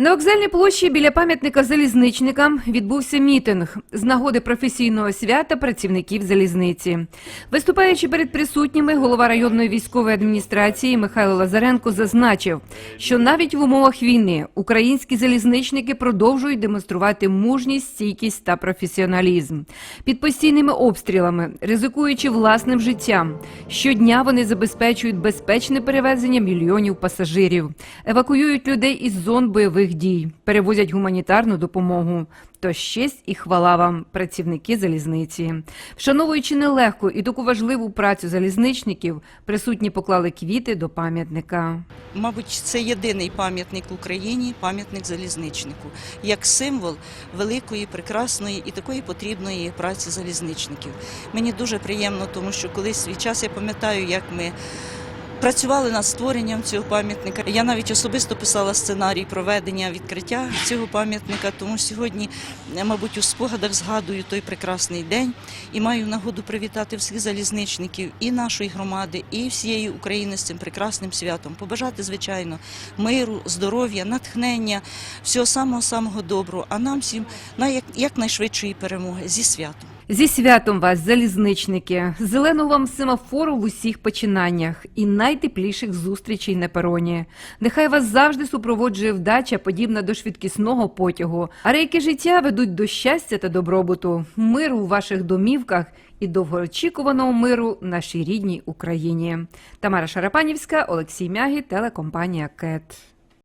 На вокзальній площі біля пам'ятника залізничникам відбувся мітинг з нагоди професійного свята працівників залізниці. Виступаючи перед присутніми, голова районної військової адміністрації Михайло Лазаренко зазначив, що навіть в умовах війни українські залізничники продовжують демонструвати мужність, стійкість та професіоналізм. Під постійними обстрілами, ризикуючи власним життям, щодня вони забезпечують безпечне перевезення мільйонів пасажирів, евакуюють людей із зон бойових дій, перевозять гуманітарну допомогу. То честь і хвала вам, працівники залізниці. Вшановуючи нелегку і таку важливу працю залізничників, присутні поклали квіти до пам'ятника. Мабуть, це єдиний пам'ятник Україні, пам'ятник залізничнику, як символ великої, прекрасної і такої потрібної праці залізничників. Мені дуже приємно, тому що колись свій час я пам'ятаю, як ми. Працювали над створенням цього пам'ятника. Я навіть особисто писала сценарій проведення відкриття цього пам'ятника. Тому сьогодні, е, мабуть, у спогадах згадую той прекрасний день і маю нагоду привітати всіх залізничників і нашої громади, і всієї України з цим прекрасним святом. Побажати, звичайно, миру, здоров'я, натхнення, всього самого самого доброго. А нам всім на як, якнайшвидшої перемоги зі святом. Зі святом вас, залізничники, зеленого вам семафору в усіх починаннях і найтепліших зустрічей на пероні. Нехай вас завжди супроводжує вдача, подібна до швидкісного потягу, а рейки життя ведуть до щастя та добробуту, миру у ваших домівках і довгоочікуваного миру нашій рідній Україні. Тамара Шарапанівська, Олексій Мягі, телекомпанія КЕТ.